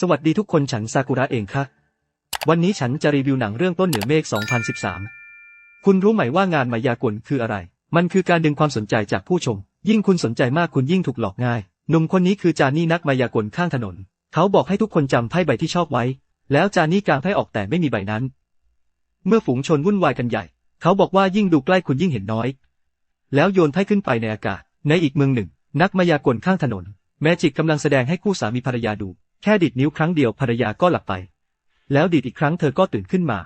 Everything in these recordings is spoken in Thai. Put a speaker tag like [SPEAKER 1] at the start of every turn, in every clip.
[SPEAKER 1] สวัสดีทุกคนฉันซากุระเองค่ะ วันนี้ฉันจะรีวิวหนังเรื่องต้นเหนือเมฆ 2013 คุณรู้ไหมว่างานมายากลคืออะไร มันคือการดึงความสนใจจากผู้ชม ยิ่งคุณสนใจมากคุณยิ่งถูกหลอกง่าย หนุ่มคนนี้คือจานี่นักมายากลข้างถนน เขาบอกให้ทุกคนจำไพ่ใบที่ชอบไว้ แล้วจานี่กางไพ่ออกแต่ไม่มีใบนั้น เมื่อฝูงชนวุ่นวายกันใหญ่ เขาบอกว่ายิ่งดูใกล้คุณยิ่งเห็นน้อย แล้วโยนไพ่ขึ้นไปในอากาศ ในอีกเมืองหนึ่ง นักมายากลข้างถนน แมจิกกำลังแสดงให้คู่สามีภรรยาดู ค่ดิดนิ้วครั้งเดียวภรรยาก็หลับไป แล้วดีดอีกครั้งเธอก็ตื่นขึ้นมา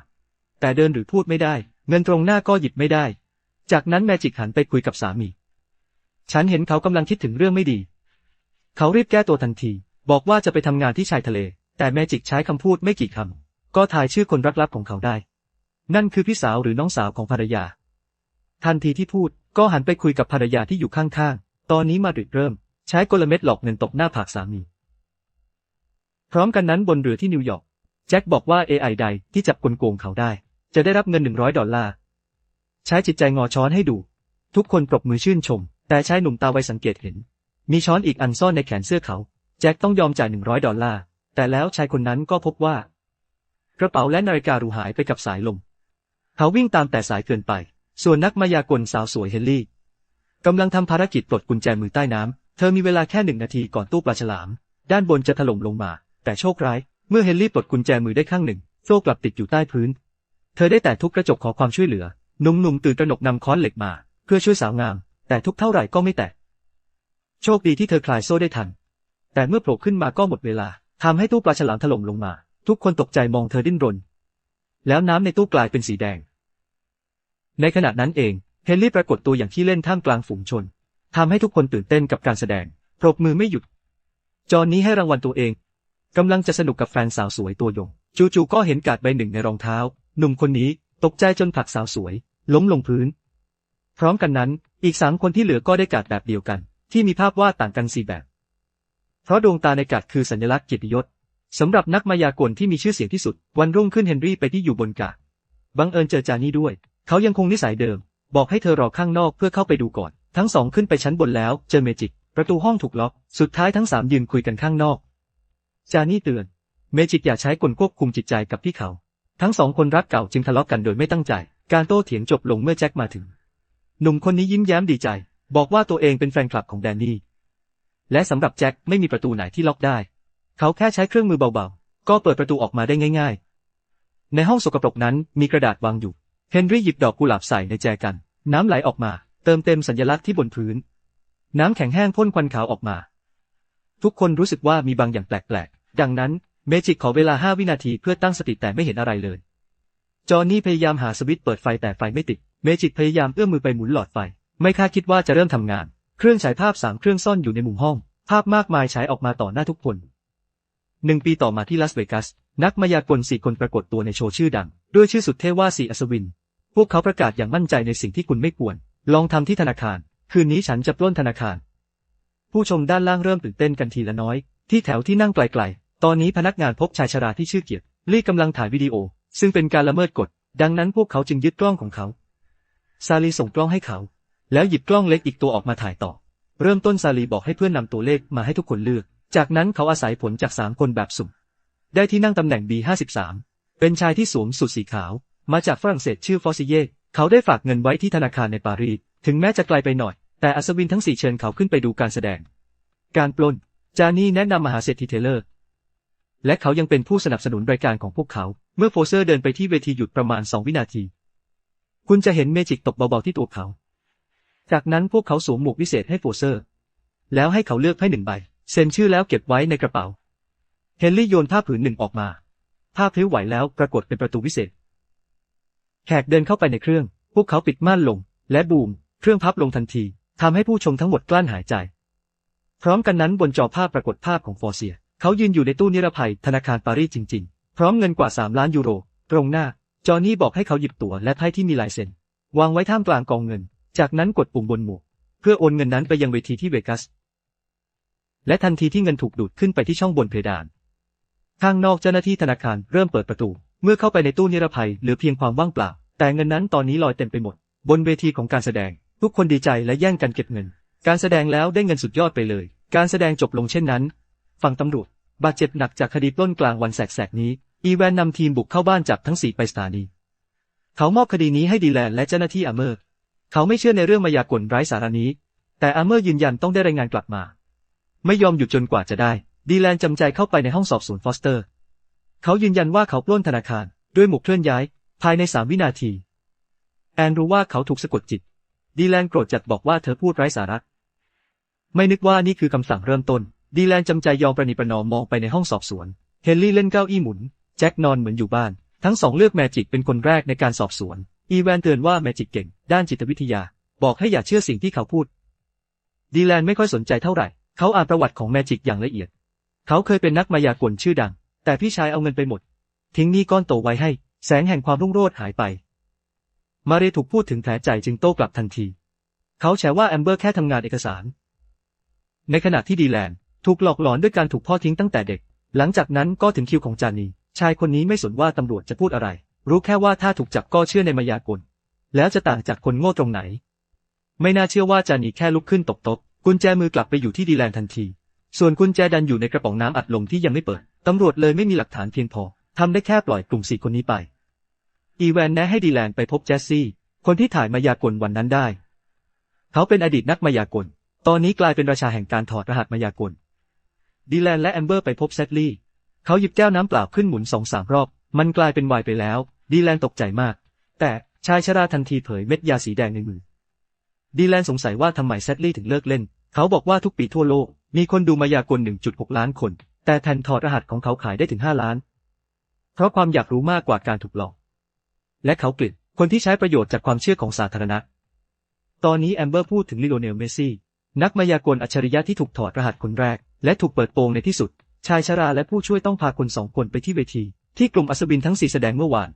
[SPEAKER 1] แต่เดินหรือพูดไม่ได้ เงินตรงหน้าก็หยิบไม่ได้ จากนั้นแมจิกหันไปคุยกับสามี ฉันเห็นเขากำลังคิดถึงเรื่องไม่ดี เขารีบแก้ตัวทันที บอกว่าจะไปทำงานที่ชายทะเล แต่แมจิกใช้คำพูดไม่กี่คำก็ทายชื่อคนรักลับของเขาได้ นั่นคือพี่สาวหรือน้องสาวของภรรยา ทันทีที่พูดก็หันไปคุยกับภรรยาที่อยู่ข้างๆ ตอนนี้มาดริดเริ่ม ใช้กลเม็ดหลอกเงินตบหน้าผากสามี พร้อมกันนั้นบนเรือที่นิวยอร์กแจ็คบอกว่า AI ใดที่จับกลโกงเขาได้ จะได้รับเงิน 100 ดอลลาร์ ใช้จิตใจงอช้อนให้ดู ทุกคนปรบมือชื่นชม แต่ชายหนุ่มตาไวสังเกตเห็น มีช้อนอีกอันซ่อนในแขนเสื้อเขา แจ็คต้องยอมจ่าย 100 ดอลลาร์ แต่แล้วชายคนนั้นก็พบว่า กระเป๋าและนาฬิการูหายไปกับสายลม เขาวิ่งตามแต่สายเกินไป ส่วนนักมายากลสาวสวยเฮนรี่กำลังทำภารกิจปลดกุญแจมือใต้น้ำเธอมีเวลาแค่หนึ่งนาทีก่อนตู้ปลาฉลาม ด้านบนจะถล่มลงมา แต่โชคร้าย เมื่อเฮนรี่ปลดกุญแจมือได้ข้างหนึ่ง โซ่กลับติดอยู่ใต้พื้น เธอได้แต่ทุบกระจกขอความช่วยเหลือ หนุ่มๆตื่นตระหนกนำค้อนเหล็กมา เพื่อช่วยสาวงาม แต่ทุกเท่าไหร่ก็ไม่แตะโชคดีที่เธอคลายโซ่ได้ทัน แต่เมื่อโผล่ขึ้นมาก็หมดเวลาทำให้ตู้ปลาฉลามถล่มลงมา ทุกคนตกใจมองเธอดิ้นรน แล้วน้ำในตู้กลายเป็นสีแดง ในขณะนั้นเอง เฮนรี่ปรากฏตัวอย่างที่เล่นท่ามกลางฝูงชนทำให้ทุกคนตื่นเต้นกับการแสดงปรบมือไม่หยุด จอนนี้ให้รางวัลตัวเอง กำลังจะสนุกกับแฟนสาวสวยตัวยง จู่ๆก็เห็นการ์ดใบหนึ่งในรองเท้า หนุ่มคนนี้ตกใจจนผลักสาวสวย ล้มลงพื้น พร้อมกันนั้นอีกสามคนที่เหลือก็ได้การ์ดแบบเดียวกัน ที่มีภาพวาดต่างกันสี่แบบ เพราะดวงตาในการ์ดคือสัญลักษณ์เกียรติยศสำหรับนักมายากลที่มีชื่อเสียงที่สุด วันรุ่งขึ้นเฮนรี่ไปที่อยู่บนการ์ดบังเอิญเจอจานี่ด้วย เขายังคงนิสัยเดิม บอกให้เธอรอข้างนอกเพื่อเข้าไปดูก่อน ทั้งสองขึ้นไปชั้นบนแล้ว เจอเมจิก ประตูห้องถูกล็อก สุดท้ายทั้งสามยืนคุยกันข้างนอก จานี่เตือน เมจิกอย่าใช้กลควบคุมจิตใจกับพี่เขา ทั้งสองคนรักเก่าจึงทะเลาะกันโดยไม่ตั้งใจ การโต้เถียงจบลงเมื่อแจ็คมาถึง หนุ่มคนนี้ยิ้มแย้มดีใจ บอกว่าตัวเองเป็นแฟนคลับของแดนนี่ และสำหรับแจ็คไม่มีประตูไหนที่ล็อกได้ เขาแค่ใช้เครื่องมือเบาๆ ก็เปิดประตูออกมาได้ง่าย ๆ ในห้องสกปรกนั้นมีกระดาษวางอยู่ เฮนรี่หยิบดอกกุหลาบใส่ในแจกัน น้ำไหลออกมา เติมเต็มสัญลักษณ์ที่บนพื้น น้ำแข็งแห้งพ่นควันขาวออกมา ทุกคนรู้สึกว่ามีบางอย่างแปลกๆ ดังนั้นเมจิกขอเวลาห้าวินาทีเพื่อตั้งสติแต่ไม่เห็นอะไรเลย จอห์นนี่พยายามหาสวิตช์เปิดไฟแต่ไฟไม่ติด เมจิกพยายามเอื้อมมือไปหมุนหลอดไฟ ไม่คาดคิดว่าจะเริ่มทำงาน เครื่องฉายภาพสามเครื่องซ่อนอยู่ในมุมห้อง ภาพมากมายฉายออกมาต่อหน้าทุกคนหนึ่งปีต่อมาที่ลาสเวกัส นักมายากลสี่คนปรากฏตัวในโชว์ชื่อดัง ด้วยชื่อสุดเท่ว่าสีอัศวิน พวกเขาประกาศอย่างมั่นใจในสิ่งที่คุณไม่ควร ลองทำที่ธนาคาร คืนนี้ฉันจะปล้นธนาคาร ผู้ชมด้านล่างเริ่มตื่นเต้นกันทีละน้อย ที่แถวที่นั่งไกลๆ ตอนนี้พนักงานพบชายชราที่ชื่อเกียรติลี่กำลังถ่ายวิดีโอ ซึ่งเป็นการละเมิดกฎ ดังนั้นพวกเขาจึงยึดกล้องของเขา ซาลีส่งกล้องให้เขา แล้วหยิบกล้องเล็กอีกตัวออกมาถ่ายต่อ เริ่มต้นซาลีบอกให้เพื่อนนำตัวเลขมาให้ทุกคนเลือก จากนั้นเขาอาศัยผลจากสามคนแบบสุ่ม ได้ที่นั่งตำแหน่ง B53 เป็นชายที่สวมสูทสีขาว มาจากฝรั่งเศสชื่อฟอสซิเย่เขาได้ฝากเงินไว้ที่ธนาคารในปารีส ถึงแม้จะไกลไปหน่อย แต่อัศวินทั้งสี่เชิญเขาขึ้นไปดูการแสดง การปล้น จานี่แนะนำมหาเศรษฐีเทเลอร์ และเขายังเป็นผู้สนับสนุนรายการของพวกเขา เมื่อโฟเซอร์เดินไปที่เวทีหยุดประมาณสองวินาที คุณจะเห็นเมจิกตกเบาๆที่ตัวเขา จากนั้นพวกเขาสวมหมวกวิเศษให้โฟเซอร์ แล้วให้เขาเลือกไพ่หนึ่งใบ เซ็นชื่อแล้วเก็บไว้ในกระเป๋า เฮนรี่โยนผ้าผืนหนึ่งออกมา ผ้าพลิ้วไหวแล้วปรากฏเป็นประตูวิเศษ แขกเดินเข้าไปในเครื่อง พวกเขาปิดม่านลง และบูม เครื่องพับลงทันทีทำให้ผู้ชมทั้งหมดกลั้นหายใจ พร้อมกันนั้นบนจอภาพปรากฏภาพของฟอร์เซีย เขายืนอยู่ในตู้นิรภัยธนาคารปารีสจริง ๆ พร้อมเงินกว่า 3 ล้านยูโร ตรงหน้า จอหนนี่บอกให้เขาหยิบตั๋วและไพ่ที่มีลายเซ็น วางไว้ท่ามกลางกองเงิน จากนั้นกดปุ่มบนหมวก เพื่อโอนเงินนั้นไปยังเวทีที่เวกัส และทันทีที่เงินถูกดูดขึ้นไปที่ช่องบนเพดานข้างนอกเจ้าหน้าที่ธนาคารเริ่มเปิดประตู เมื่อเข้าไปในตู้นิรภัยเหลือเพียงความว่างเปล่า แต่เงินนั้นตอนนี้ลอยเต็มไปหมด บนเวทีของการแสดง ทุกคนดีใจและแย่งกันเก็บเงิน การแสดงแล้วได้เงินสุดยอดไปเลย การแสดงจบลงเช่นนั้น ฝั่งตำรวจบาดเจ็บหนักจากคดีปล้นกลางวันแสกๆนี้ อีแวนนำทีมบุกเข้าบ้านจับทั้งสี่ไปสถานี เขามอบคดีนี้ให้ดีแลนและเจ้าหน้าที่อาเมอร์ เขาไม่เชื่อในเรื่องมายากลไร้สาระนี้ แต่อาเมอร์ยืนยันต้องได้รายงานกลับมา ไม่ยอมหยุดจนกว่าจะได้ ดีแลนจำใจเข้าไปในห้องสอบสวนฟอสเตอร์ เขายืนยันว่าเขาปล้นธนาคาร ด้วยหมวกเคลื่อนย้าย ภายในสามวินาที แอนรู้ว่าเขาถูกสะกดจิต ดีแลนโกรธจัดบอกว่าเธอพูดไร้สาระ ไม่นึกว่านี่คือคำสั่งเริ่มต้น ดีแลนจำใจยอมประนีประนอมมองไปในห้องสอบสวน เฮนรี่เล่นเก้าอี้หมุน แจ็คนอนเหมือนอยู่บ้าน ทั้งสองเลือกแมจิกเป็นคนแรกในการสอบสวน อีแวนเตือนว่าแมจิกเก่ง ด้านจิตวิทยา บอกให้อย่าเชื่อสิ่งที่เขาพูด ดีแลนไม่ค่อยสนใจเท่าไหร่ เขาอ่านประวัติของแมจิกอย่างละเอียด เขาเคยเป็นนักมายากลชื่อดัง แต่พี่ชายเอาเงินไปหมด ทิ้งหนี้ก้อนโตไว้ให้ แสงแห่งความรุ่งโรจน์หายไป มาเรถูกพูดถึงแผลใจจึงโต้กลับทันที เขาแฉว่าแอมเบอร์แค่ทำงานเอกสาร ในขณะที่ดีแลนถูกหลอกหลอนด้วยการถูกพ่อทิ้งตั้งแต่เด็ก หลังจากนั้นก็ถึงคิวของจานี ชายคนนี้ไม่สนว่าตำรวจจะพูดอะไร รู้แค่ว่าถ้าถูกจับก็เชื่อในมายากล แล้วจะต่างจากคนโง่ตรงไหน ไม่น่าเชื่อว่าจานีแค่ลุกขึ้นตบโต๊ะกุญแจมือกลับไปอยู่ที่ดีแลนทันที ส่วนกุญแจดันอยู่ในกระป๋องน้ำอัดลมที่ยังไม่เปิด ตำรวจเลยไม่มีหลักฐานเพียงพอทำได้แค่ปล่อยกลุ่มสี่คนนี้ไป อีแวนแนะให้ดีแลนไปพบเจสซี่ คนที่ถ่ายมายากลวันนั้นได้ เขาเป็นอดีตนักมายากล ตอนนี้กลายเป็นราชาแห่งการถอดรหัสมายากล ดีแลนและแอมเบอร์ไปพบเซตลี่ เขาหยิบแก้วน้ำเปล่าขึ้นหมุนสองสามรอบ มันกลายเป็นไวน์ไปแล้ว ดีแลนตกใจมาก แต่ชายชราทันทีเผยเม็ดยาสีแดงในมือ ดีแลนสงสัยว่าทำไมเซตลี่ถึงเลิกเล่น เขาบอกว่าทุกปีทั่วโลก มีคนดูมายากล 1.6 ล้านคน แต่แผ่นถอดรหัสของเขาขายได้ถึง 5 ล้าน เพราะความอยากรู้มากกว่าการถูกหลอก และเขาเกลียดคนที่ใช้ประโยชน์จากความเชื่อของสาธารณะ ตอนนี้แอมเบอร์พูดถึงลิโอเนล เมซี่ นักมายากลอัจฉริยะที่ถูกถอดรหัสคนแรก และถูกเปิดโปงในที่สุด ชายชราและผู้ช่วยต้องพาคนสองคนไปที่เวที ที่กลุ่มอัศวินทั้งสี่แสดงเมื่อวาน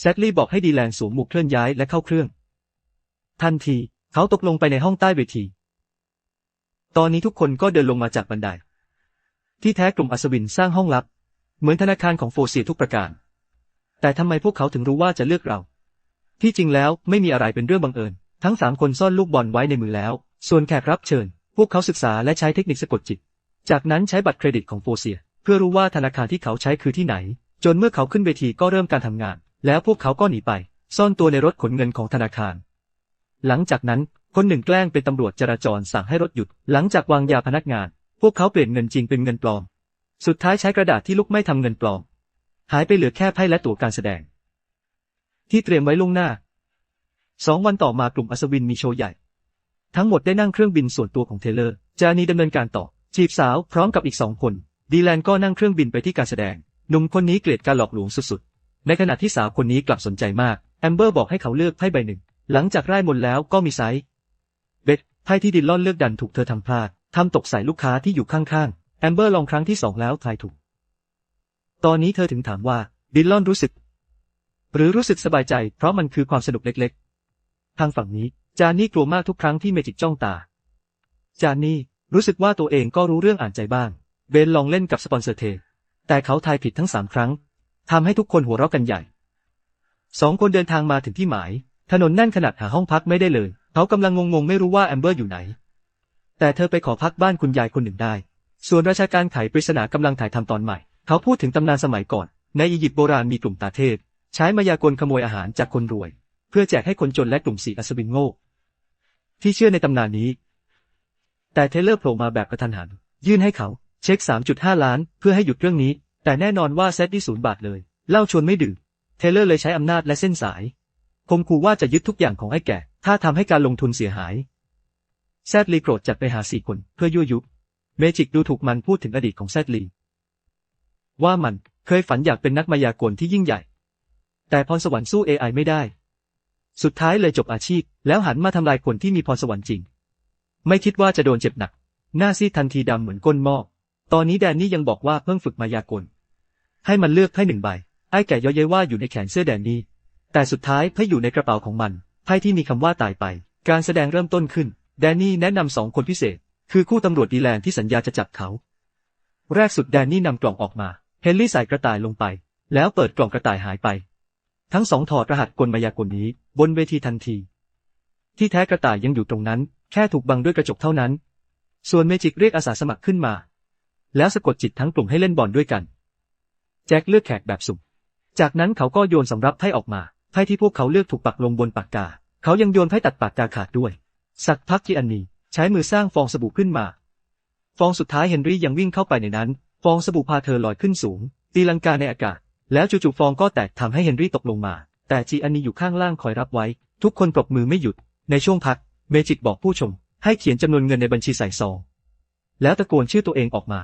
[SPEAKER 1] แซดลีย์บอกให้ดีแลนสวมหมวกเคลื่อนย้ายและเข้าเครื่อง ทันทีเขาตกลงไปในห้องใต้เวที ตอนนี้ทุกคนก็เดินลงมาจากบันได ที่แท้กลุ่มอัศวินสร้างห้องลับ เหมือนธนาคารของโฟเซียทุกประการ แต่ทำไมพวกเขาถึงรู้ว่าจะเลือกเรา ที่จริงแล้วไม่มีอะไรเป็นเรื่องบังเอิญ ทั้งสามคนซ่อนลูกบอลไว้ในมือแล้ว ส่วนแขกรับเชิญ พวกเขาศึกษาและใช้เทคนิคสะกดจิต จากนั้นใช้บัตรเครดิตของโฟเซีย เพื่อรู้ว่าธนาคารที่เขาใช้คือที่ไหน จนเมื่อเขาขึ้นเวทีก็เริ่มการทำงาน แล้วพวกเขาก็หนีไป ซ่อนตัวในรถขนเงินของธนาคาร หลังจากนั้นคนหนึ่งแกล้งเป็นตำรวจจราจรสั่งให้รถหยุด หลังจากวางยาพนักงาน พวกเขาเปลี่ยนเงินจริงเป็นเงินปลอม สุดท้ายใช้กระดาษที่ลุกไม่ทำเงินปลอม หายไปเหลือแค่ไพ่และตั๋วการแสดง ที่เตรียมไว้ล่วงหน้าสองวันต่อมากลุ่มอัศวินมีโชว์ใหญ่ ทั้งหมดได้นั่งเครื่องบินส่วนตัวของเทเลอร์ จานีดำเนินการต่อ จีบสาวพร้อมกับอีกสองคน ดีแลนก็นั่งเครื่องบินไปที่การแสดง หนุ่มคนนี้เกลียดการหลอกลวงสุดๆ ในขณะที่สาวคนนี้กลับสนใจมาก แอมเบอร์บอกให้เขาเลือกไพ่ใบหนึ่ง หลังจากไล่มนแล้วก็มีไซส์เบ็ดไพ่ที่ดินล่อนเลือกดันถูกเธอทำพลาดทำตกใส่ลูกค้าที่อยู่ข้างๆ แอมเบอร์ลองครั้งที่สองแล้วทายถูก ตอนนี้เธอถึงถามว่าดิลลอนรู้สึก หรือรู้สึกสบายใจเพราะมันคือความสนุกเล็กๆ ทางฝั่งนี้ จานี่กลัวมากทุกครั้งที่เมจิกจ้องตา จานี่รู้สึกว่าตัวเองก็รู้เรื่องอ่านใจบ้าง เบนลองเล่นกับสปอนเซอร์เท แต่เขาทายผิดทั้งสามครั้งทำให้ทุกคนหัวเราะกันใหญ่ สองคนเดินทางมาถึงที่หมาย ถนนแน่นขนาดหาห้องพักไม่ได้เลย เขากำลังงงๆไม่รู้ว่าแอมเบอร์อยู่ไหน แต่เธอไปขอพักบ้านคุณยายคนหนึ่งได้ ส่วนราชการไขปริศนากำลังถ่ายทำตอนใหม่ เขาพูดถึงตำนานสมัยก่อน ในอียิปต์โบราณมีกลุ่มตาเทพ ใช้มายากลขโมยอาหารจากคนรวย เพื่อแจกให้คนจนและกลุ่มสีอัศวินโง่ ที่เชื่อในตำนานนี้ แต่เทเลอร์โผล่มาแบบกระทันหัน ยื่นให้เขาเช็ค 3.5 ล้าน เพื่อให้หยุดเรื่องนี้ แต่แน่นอนว่าเซตที่ศูนย์บาทเลยเล่าชวนไม่ดื่มเทเลอร์เลยใช้อำนาจและเส้นสายคมขู่ว่าจะยึดทุกอย่างของไอ้แก่ ถ้าทำให้การลงทุนเสียหายแซดลีโกรธจัดไปหาสี่คนเพื่อยั่วยุ เมจิกดูถูกมันพูดถึงอดีตของแซดลี ว่ามันเคยฝันอยากเป็นนักมายากลที่ยิ่งใหญ่ แต่พรสวรรค์สู้ AI ไม่ได้ สุดท้ายเลยจบอาชีพ แล้วหันมาทำลายคนที่มีพรสวรรค์จริง ไม่คิดว่าจะโดนเจ็บหนัก หน้าซีดทันทีดำเหมือนก้นหม้อตอนนี้แดนนี่ยังบอกว่าเพิ่งฝึกมายากล ให้มันเลือกไพ่หนึ่งใบ ไอ้แก่ย้อยเย้ยว่าอยู่ในแขนเสื้อแดนนี่ แต่สุดท้ายไพ่อยู่ในกระเป๋าของมันไพ่ที่มีคำว่าตายไป การแสดงเริ่มต้นขึ้น แดนนี่แนะนำสองคนพิเศษ คือคู่ตำรวจดีแลนที่สัญญาจะจับเขา แรกสุดแดนนี่นำกล่องออกมา เฮนรี่ใส่กระต่ายลงไป แล้วเปิดกล่องกระต่ายหายไป ทั้งสองถอดรหัสกลมายากลนี้ บนเวทีทันที ที่แท้กระต่ายยังอยู่ตรงนั้น แค่ถูกบังด้วยกระจกเท่านั้น ส่วนเมจิกเรียกอาสาสมัครขึ้นมา แล้วสะกดจิตทั้งกลุ่มให้เล่นบอลด้วยกัน แจ็คเลือกแขกแบบสุ่มจากนั้นเขาก็โยนสำรับไพ่ออกมาไพ่ที่พวกเขาเลือกถูกปักลงบนปากกา เขายังโยนไพ่ตัดปากกาขาดด้วย สักพักจีอันนีใช้มือสร้างฟองสบู่ขึ้นมา ฟองสุดท้ายเฮนรี่ยังวิ่งเข้าไปในนั้น ฟองสบู่พาเธอลอยขึ้นสูง ตีลังกาในอากาศ แล้วจู่ๆฟองก็แตกทำให้เฮนรี่ตกลงมา แต่จีอันนีอยู่ข้างล่างคอยรับไว้ ทุกคนปรบมือไม่หยุด ในช่วงพัก เมจิกบอกผู้ชม ให้เขียนจำนวนเงินในบัญชีใส่ซอง แล้วตะโกนชื่อตัวเองออกมา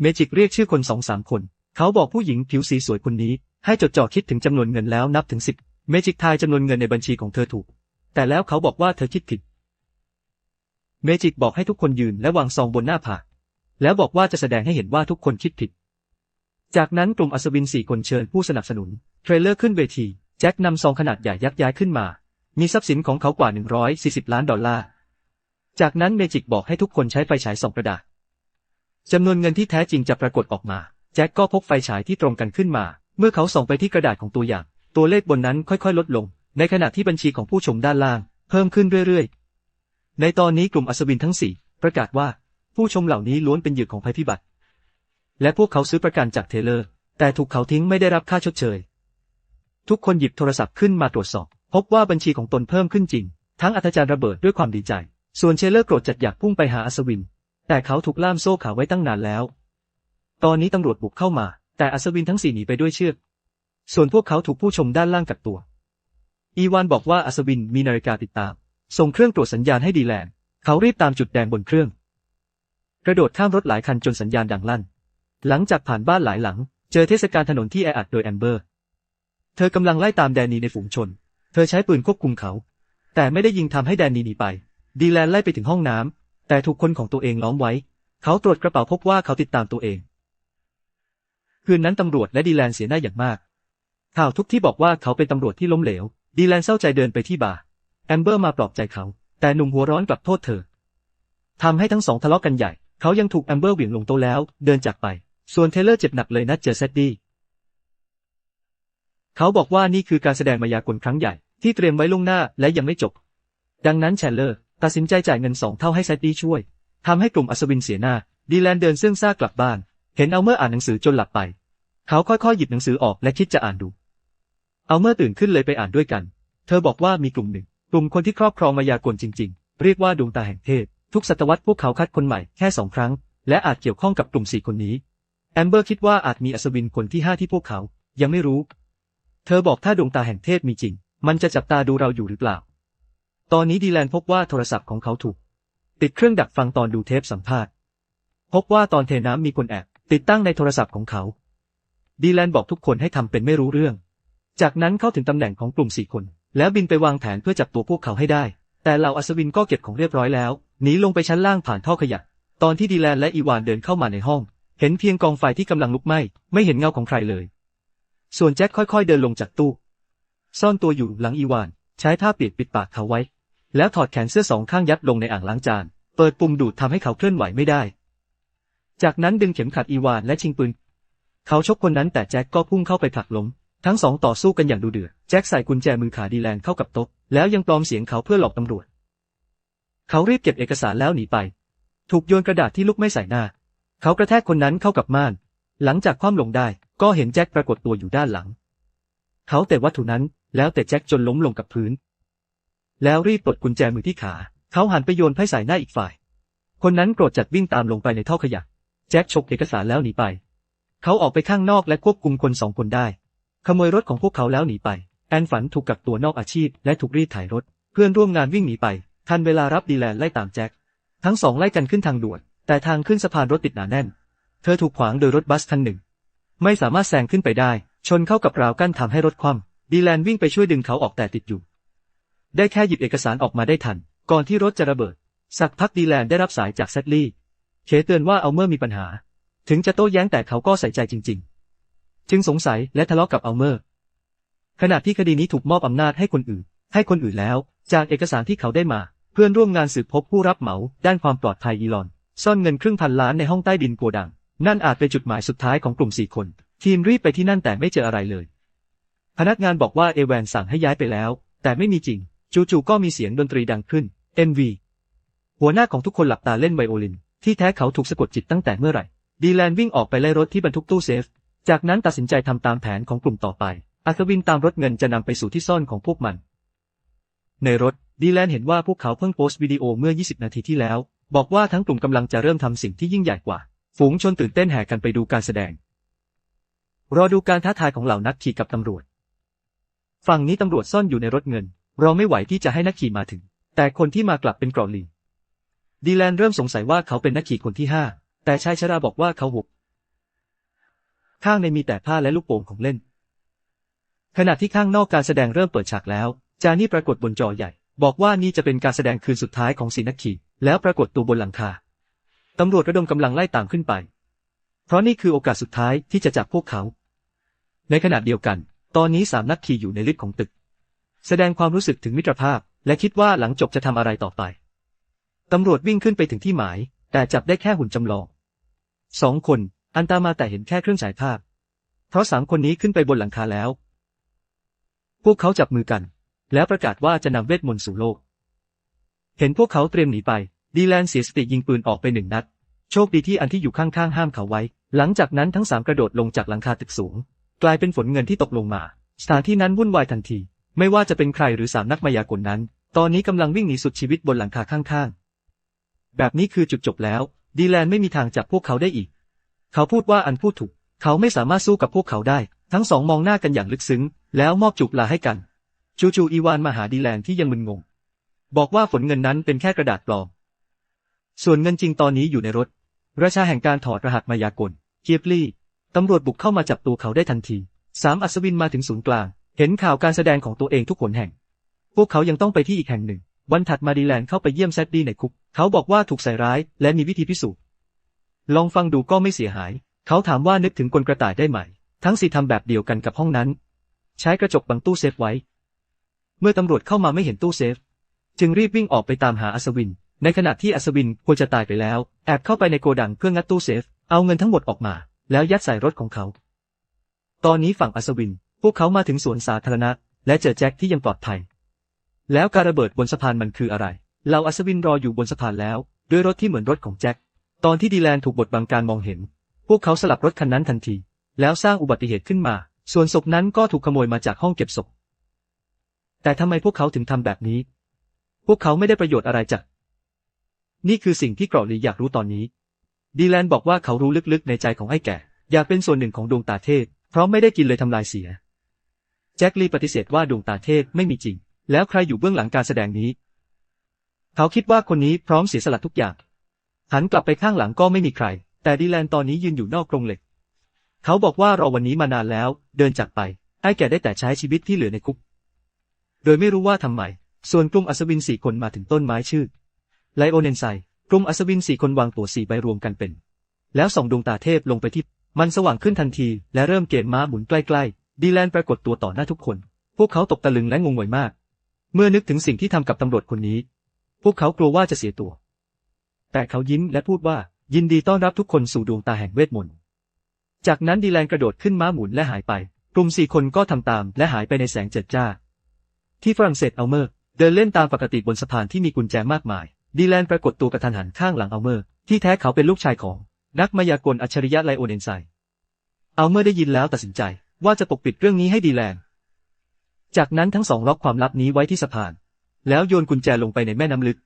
[SPEAKER 1] เมจิกเรียกชื่อคนสองสามคน เขาบอกผู้หญิงผิวสีสวยคนนี้ ให้จดจ่อคิดถึงจำนวนเงินแล้วนับถึงสิบเมจิกทายจำนวนเงินในบัญชีของเธอถูก แต่แล้วเขาบอกว่าเธอคิดผิด เมจิกบอกให้ทุกคนยืนและวางซองบนหน้าผาก แล้วบอกว่าจะแสดงให้เห็นว่าทุกคนคิดผิด จากนั้นกลุ่มอัศวินสี่คนเชิญผู้สนับสนุน เทรลเลอร์ขึ้นเวที แจ็คนำซองขนาดใหญ่ยักย้ายขึ้นมา มีทรัพย์สินของเขากว่า 140 ล้านดอลลาร์ จากนั้นเมจิกบอกให้ทุกคนใช้ไฟฉายส่องกระดาษจำนวนเงินที่แท้จริงจะปรากฏออกมา แจ็คก็พกไฟฉายที่ตรงกันขึ้นมา เมื่อเขาส่องไปที่กระดาษของตัวอย่าง ตัวเลขบนนั้นค่อยๆ ลดลง ในขณะที่บัญชีของผู้ชมด้านล่าง เพิ่มขึ้นเรื่อยๆ ในตอนนี้กลุ่มอัศวินทั้งสี่ประกาศว่า ผู้ชมเหล่านี้ล้วนเป็นเหยื่อของภัยพิบัติ และพวกเขาซื้อประกันจากเทเลอร์ แต่ถูกเขาทิ้งไม่ได้รับค่าชดเชย ทุกคนหยิบโทรศัพท์ขึ้นมาตรวจสอบ พบว่าบัญชีของตนเพิ่มขึ้นจริง ทั้งอัธจารย์ระเบิดด้วยความดีใจ ส่วนเชเลอร์โกรธจัดอยากพุ่งไปหาอัศวิน แต่เขาถูกล่ามโซ่ขาไว้ตั้งนานแล้ว ตอนนี้ตำรวจบุกเข้ามา แต่อัศวินทั้งสี่หนีไปด้วยเชือก ส่วนพวกเขาถูกผู้ชมด้านล่างกักตัว อีวานบอกว่าอัศวินมีนาฬิกาติดตาม ส่งเครื่องตรวจสัญญาณให้ดีแลนด์เขารีบตามจุดแดงบนเครื่อง กระโดดข้ามรถหลายคันจนสัญญาณดังลั่น หลังจากผ่านบ้านหลายหลัง เจอเทศกาลถนนที่แออัดโดยแอมเบอร์ เธอกำลังไล่ตามแดนนีในฝูงชน เธอใช้ปืนควบคุมเขา แต่ไม่ได้ยิงทำให้แดนนีหนีไป ดีแลนไล่ไปถึงห้องน้ำ แต่ถูกคนของตัวเองล้อมไว้ เขาตรวจกระเป๋าพบว่าเขาติดตามตัวเอง คืนนั้นตำรวจและดีแลนเสียหน้าอย่างมาก ข่าวทุกที่บอกว่าเขาเป็นตำรวจที่ล้มเหลว ดีแลนเศร้าใจเดินไปที่บาร์ แอมเบอร์มาปลอบใจเขา แต่หนุ่มหัวร้อนกลับโทษเธอทำให้ทั้งสองทะเลาะกันใหญ่ เขายังถูกแอมเบอร์เหวี่ยงลงโต๊ะแล้ว เดินจากไป ส่วนเทเลอร์เจ็บหนักเลยนัดเจอเซดดี้เขาบอกว่านี่คือการแสดงมายากลครั้งใหญ่ที่เตรียมไว้ล่วงหน้าและยังไม่จบ ดังนั้นแชนเลอร์ ตัดสินใจจ่ายเงินสองเท่าให้เซดดี้ช่วยทำให้กลุ่มอัศวินเสียหน้า ดีแลนเดินเสื่องซ่ากลับบ้าน เห็นเอาเมื่ออ่านหนังสือจนหลับไป เขาค่อยๆหยิบหนังสือออกและคิดจะอ่านดู เอาเมื่อตื่นขึ้นเลยไปอ่านด้วยกัน เธอบอกว่ามีกลุ่มหนึ่ง กลุ่มคนที่ครอบครองมายากลจริง ๆ เรียกว่าดวงตาแห่งเทพ ทุกศตวรรษพวกเขาคัดคนใหม่แค่สองครั้ง และอาจเกี่ยวข้องกับกลุ่มสี่คนนี้ แอมเบอร์คิดว่าอาจมีอัศวินคนที่ห้าที่พวกเขา ยังไม่รู้ เธอบอกถ้าดวงตาแห่งเทพมีจริง มันจะจับตาดูเราอยู่หรือเปล่า ตอนนี้ดีแลนพบว่าโทรศัพท์ของเขาถูก ติดเครื่องดักฟังตอนดูเทปสัมภาษณ์ พบว่าตอนเทน้ำมีคนแอบติดตั้งในโทรศัพท์ของเขา ดีแลนบอกทุกคนให้ทำเป็นไม่รู้เรื่อง จากนั้นเข้าถึงตำแหน่งของกลุ่มสี่คน แล้วบินไปวางแผนเพื่อจับตัวพวกเขาให้ได้ แต่เหล่าอัศวินก็เก็บของเรียบร้อยแล้วหนีลงไปชั้นล่างผ่านท่อขยะ ตอนที่ดีแลนและอีวานเดินเข้ามาในห้อง เห็นเพียงกองไฟที่กำลังลุกไหม้ ไม่เห็นเงาของใครเลย ส่วนแจ็คค่อยๆเดินลงจากตู้ ซ่อนตัวอยู่หลังอีวาน ใช้ผ้าเปียกปิดปากเขาไว้ แล้วถอดแขนเสื้อสองข้างยัดลงในอ่างล้างจาน เปิดปุ่มดูดทำให้เขาเคลื่อนไหวไม่ได้ จากนั้นดึงเข็มขัดอีวานและชิงปืน เขาชกคนนั้นแต่แจ็คก็พุ่งเข้าไปผลักล้ม ทั้งสองต่อสู้กันอย่างดุเดือด แจ็คใส่กุญแจมือขาดีแลนเข้ากับโต๊ะ แล้วยังปลอมเสียงเขาเพื่อหลอกตำรวจ เขารีบเก็บเอกสารแล้วหนีไป ถูกโยนกระดาษที่ลุกไม่ใส่หน้า เขากระแทกคนนั้นเข้ากับม่าน หลังจากคว่ำลงได้ ก็เห็นแจ็คปรากฏตัวอยู่ด้านหลัง เขาเตะวัตถุนั้น แล้วเตะแจ็คจนล้มลงกับพื้น แล้วรีบปลดกุญแจมือที่ขา เขาหันไปโยนไพ่ใส่หน้าอีกฝ่าย คนนั้นโกรธจัดวิ่งตามลงไปในท่อขยะ แจ็คฉกเอกสารแล้วหนีไป เขาออกไปข้างนอกและควบคุมคนสองคนได้ ขโมยรถของพวกเขาแล้วหนีไป แอนฝันถูกกักตัวนอกอาชีพและถูกรีดถ่ายรถ เพื่อนร่วมงานวิ่งหนีไป ทันเวลารับดีแลนไล่ตามแจ็ค ทั้งสองไล่กันขึ้นทางด่วน แต่ทางขึ้นสะพานรถติดหนาแน่น เธอถูกขวางโดยรถบัสคันหนึ่ง ไม่สามารถแซงขึ้นไปได้ ชนเข้ากับราวกั้นทำให้รถคว่ำดีแลนวิ่งไปช่วยดึงเขาออกแต่ติดอยู่ ได้แค่หยิบเอกสารออกมาได้ทัน ก่อนที่รถจะระเบิด สักพักดีแลนได้รับสายจากแซดลี่ เคเตือนว่าเอาเมอร์มีปัญหา ถึงจะโต้แย้งแต่เขาก็ใส่ใจจริง ๆ จึงสงสัยและทะเลาะกับเอัลเมอร์ ขณะที่คดีนี้ถูกมอบอำนาจให้คนอื่น ให้คนอื่นแล้ว จากเอกสารที่เขาได้มา เพื่อนร่วมงานสืบพบผู้รับเหมาด้านความปลอดภัยอีลอน ซ่อนเงินครึ่งพันล้านในห้องใต้ดินโกดัง นั่นอาจเป็นจุดหมายสุดท้ายของกลุ่มสี่คน ทีมรีบไปที่นั่นแต่ไม่เจออะไรเลย พนักงานบอกว่าเอแวนสั่งให้ย้ายไปแล้ว แต่ไม่มีจริง จู่ๆก็มีเสียงดนตรีดังขึ้น MV หัวหน้าของทุกคนหลับตาเล่นไวโอลิน ที่แท้เขาถูกสะกดจิตตั้งแต่เมื่อไหร่ ดีแลนวิ่งออกไปไล่รถที่บรรทุกตู้เซฟ จากนั้นตัดสินใจทำตามแผนของกลุ่มต่อไป อัศวินตามรถเงินจะนำไปสู่ที่ซ่อนของพวกมัน ในรถดีแลนเห็นว่าพวกเขาเพิ่งโพสต์วิดีโอเมื่อ 20 นาทีที่แล้ว บอกว่าทั้งกลุ่มกำลังจะเริ่มทำสิ่งที่ยิ่งใหญ่กว่า ฝูงชนตื่นเต้นแห่กันไปดูการแสดง รอดูการท้าทายของเหล่านักขี่กับตำรวจ ฝั่งนี้ตำรวจซ่อนอยู่ในรถเงิน เราไม่ไหวที่จะให้นักขี่มาถึง แต่คนที่มากลับเป็นกรอลีดีแลนเริ่มสงสัยว่าเขาเป็นนักขี่คนที่ห้าแต่ชายชราบอกว่าเขาหุบข้างในมีแต่ผ้าและลูกโป่งของเล่น ขณะที่ข้างนอกการแสดงเริ่มเปิดฉากแล้ว จานี่ปรากฏบนจอใหญ่ บอกว่านี่จะเป็นการแสดงคืนสุดท้ายของสีนักขี่ แล้วปรากฏตัวบนหลังคาตำรวจระดมกำลังไล่ตามขึ้นไป เพราะนี่คือโอกาสสุดท้ายที่จะจับพวกเขา ในขณะเดียวกัน ตอนนี้สามนักขี่อยู่ในลิฟต์ของตึก แสดงความรู้สึกถึงมิตรภาพ และคิดว่าหลังจบจะทำอะไรต่อไป ตำรวจวิ่งขึ้นไปถึงที่หมาย แต่จับได้แค่หุ่นจำลองสองคน อันตามาแต่เห็นแค่เครื่องฉายภาพ เพราะสามคนนี้ขึ้นไปบนหลังคาแล้ว พวกเขาจับมือกัน แล้วประกาศว่าจะนำเวทมนต์สู่โลก เห็นพวกเขาเตรียมหนีไป ดีแลนเสียสติยิงปืนออกไปหนึ่งนัด โชคดีที่อันที่อยู่ข้างๆห้ามเขาไว้ หลังจากนั้นทั้งสามกระโดดลงจากหลังคาตึกสูง กลายเป็นฝนเงินที่ตกลงมา สถานที่นั้นวุ่นวายทันที ไม่ว่าจะเป็นใครหรือสามนักมายากลนั้น ตอนนี้กำลังวิ่งหนีสุดชีวิตบนหลังคาข้างๆ แบบนี้คือจุดจบแล้ว ดีแลนไม่มีทางจับพวกเขาได้อีก เขาพูดว่าอันพูดถูก เขาไม่สามารถสู้กับพวกเขาได้ ทั้งสองมองหน้ากันอย่างลึกซึ้ง แล้วมอบจูบลาให้กัน จู่ๆอีวานมาหาดีแลนที่ยังมึนงง บอกว่าฝนเงินนั้นเป็นแค่กระดาษปลอม ส่วนเงินจริงตอนนี้อยู่ในรถ ราชาแห่งการถอดรหัสมายากลเกียบลี่ตำรวจบุกเข้ามาจับตัวเขาได้ทันที สามอัศวินมาถึงศูนย์กลาง เห็นข่าวการแสดงของตัวเองทุกหนแห่ง พวกเขายังต้องไปที่อีกแห่งหนึ่ง วันถัดมาดีแลนเข้าไปเยี่ยมแซดดี้ในคุก เขาบอกว่าถูกใส่ร้าย และมีวิธีพิสูจน์ ลองฟังดูก็ไม่เสียหาย เขาถามว่านึกถึงกลกระต่ายได้ไหม ทั้งสี่ทำแบบเดียวกันกับห้องนั้น ใช้กระจกบังตู้เซฟไว้ เมื่อตำรวจเข้ามาไม่เห็นตู้เซฟ จึงรีบวิ่งออกไปตามหาอัศวิน ในขณะที่อัศวินควรจะตายไปแล้ว แอบเข้าไปในโกดังเพื่องัดตู้เซฟ เอาเงินทั้งหมดออกมา แล้วยัดใส่รถของเขา ตอนนี้ฝั่งอัศวิน พวกเขามาถึงสวนสาธารณะ และเจอแจ็คที่ยังปลอดภัย แล้วการระเบิดบนสะพานมันคืออะไรเหล่าอัศวินรออยู่บนสะพานแล้ว ด้วยรถที่เหมือนรถของแจ็ค ตอนที่ดีแลนถูกบดบังการมองเห็น พวกเขาสลับรถคันนั้นทันที แล้วสร้างอุบัติเหตุขึ้นมา ส่วนศพนั้นก็ถูกขโมยมาจากห้องเก็บศพ แต่ทำไมพวกเขาถึงทำแบบนี้ วกเขาไม่ได้ประโยชน์อะไรจากนี่คือสิ่งที่กรอลีอยากรู้ตอนนี้ ดีแลนบอกว่าเขารู้ลึกๆในใจของไอ้แก่ อยากเป็นส่วนหนึ่งของดวงตาเทพ เพราะไม่ได้กินเลยทำลายเสีย แจ็คลีปฏิเสธว่าดวงตาเทพไม่มีจริง แล้วใครอยู่เบื้องหลังการแสดงนี้ เขาคิดว่าคนนี้พร้อมเสียสละทุกอย่าง หันกลับไปข้างหลังก็ไม่มีใคร แต่ดีแลนตอนนี้ยืนอยู่นอกกรงเหล็ก เขาบอกว่ารอวันนี้มานานแล้ว เดินจากไป ไอ้แก่ได้แต่ใช้ชีวิตที่เหลือในคุก โดยไม่รู้ว่าทำไม ส่วนกลุ่มอัศวินสี่คนมาถึงต้นไม้ชื่อไลโอเนนไซกลุ่มอัศวินสี่คนวางตัวสี่ใบรวมกันเป็น แล้วส่องดวงตาเทพลงไปที่มันสว่างขึ้นทันที และเริ่มเกณฑ์ม้าหมุนใกล้ๆ ดีแลนปรากฏตัวต่อหน้าทุกคน พวกเขาตกตะลึงและงงงวยมาก เมื่อนึกถึงสิ่งที่ทำกับตำรวจคนนี้ พวกเขากลัวว่าจะเสียตัว แต่เขายิ้มและพูดว่ายินดีต้อนรับทุกคนสู่ดวงตาแห่งเวทมนต์ จากนั้นดีแลนกระโดดขึ้นม้าหมุนและหายไป กลุ่มสี่คนก็ทำตามและหายไปในแสงเจิดจ้า ที่ฝรั่งเศสเอัลเมอร์ เดินเล่นตามปกติบนสะพานที่มีกุญแจมากมาย ดีแลนปรากฏตัวกระทันหันข้างหลังอัลเมอร์ ที่แท้เขาเป็นลูกชายของ นักมายากลอัจฉริยะไลโอเนนไซอัลเมอร์ได้ยินแล้วตัดสินใจว่าจะปกปิดเรื่องนี้ให้ดีแลนจากนั้นทั้งสองล็อกความลับนี้ไว้ที่สะพาน แล้วโยนกุญแจลงไปในแม่น้ำลึก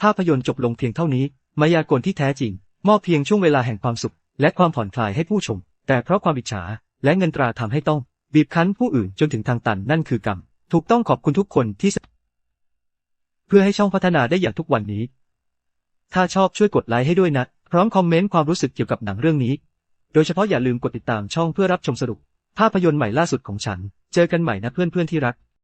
[SPEAKER 1] ภาพยนตร์จบลงเพียงเท่านี้ มายากลที่แท้จริง มอบเพียงช่วงเวลาแห่งความสุข และความผ่อนคลายให้ผู้ชม แต่เพราะความอิจฉาและเงินตราทำให้ต้อง บีบคั้นผู้อื่นจนถึงทางตันนั่นคือกรรม ถูกต้องขอบคุณทุกคนที่ เพื่อให้ช่องพัฒนาได้อย่างทุกวันนี้ ถ้าชอบช่วยกดไลค์ให้ด้วยนะ พร้อมคอมเมนต์ความรู้สึกเกี่ยวกับหนังเรื่องนี้ โดยเฉพาะอย่าลืมกดติดตามช่องเพื่อรับชมสรุป ภาพยนตร์ใหม่ล่าสุดของฉัน เจอกันใหม่นะเพื่อนๆที่รัก